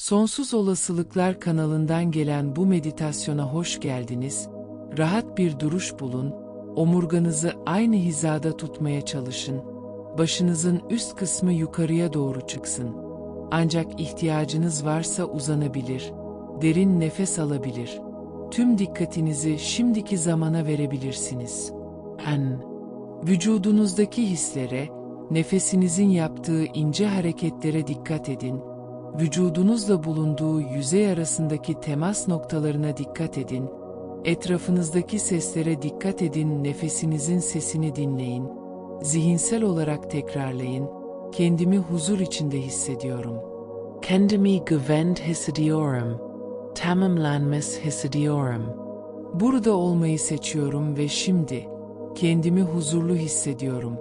Sonsuz Olasılıklar kanalından gelen bu meditasyona hoş geldiniz. Rahat bir duruş bulun, omurganızı aynı hizada tutmaya çalışın. Başınızın üst kısmı yukarıya doğru çıksın. Ancak ihtiyacınız varsa uzanabilir, derin nefes alabilir. Tüm dikkatinizi şimdiki zamana verebilirsiniz. En, vücudunuzdaki hislere, nefesinizin yaptığı ince hareketlere dikkat edin vücudunuzla bulunduğu yüzey arasındaki temas noktalarına dikkat edin, etrafınızdaki seslere dikkat edin, nefesinizin sesini dinleyin, zihinsel olarak tekrarlayın, kendimi huzur içinde hissediyorum. Kendimi güvend hissediyorum, tamamlanmış hissediyorum. Burada olmayı seçiyorum ve şimdi, kendimi huzurlu hissediyorum,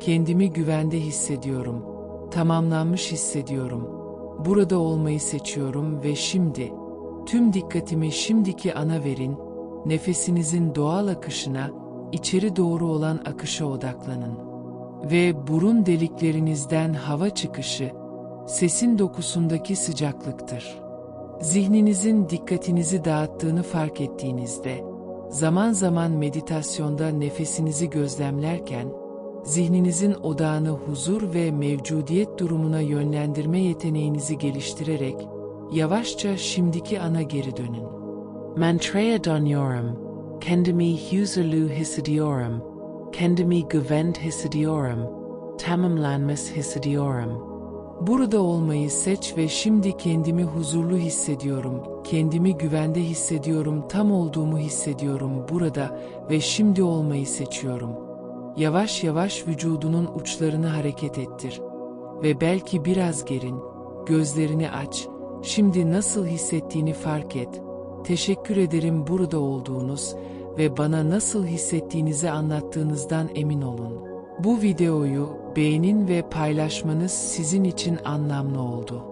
kendimi güvende hissediyorum, tamamlanmış hissediyorum.'' Burada olmayı seçiyorum ve şimdi, tüm dikkatimi şimdiki ana verin, nefesinizin doğal akışına, içeri doğru olan akışa odaklanın. Ve burun deliklerinizden hava çıkışı, sesin dokusundaki sıcaklıktır. Zihninizin dikkatinizi dağıttığını fark ettiğinizde, zaman zaman meditasyonda nefesinizi gözlemlerken, zihninizin odağını huzur ve mevcudiyet durumuna yönlendirme yeteneğinizi geliştirerek, yavaşça şimdiki ana geri dönün. Mantraya dönüyorum, kendimi huzurlu hissediyorum, kendimi güvend hissediyorum, tamamlanmış hissediyorum. Burada olmayı seç ve şimdi kendimi huzurlu hissediyorum, kendimi güvende hissediyorum, tam olduğumu hissediyorum burada ve şimdi olmayı seçiyorum.'' Yavaş yavaş vücudunun uçlarını hareket ettir ve belki biraz gerin, gözlerini aç, şimdi nasıl hissettiğini fark et. Teşekkür ederim burada olduğunuz ve bana nasıl hissettiğinizi anlattığınızdan emin olun. Bu videoyu beğenin ve paylaşmanız sizin için anlamlı oldu.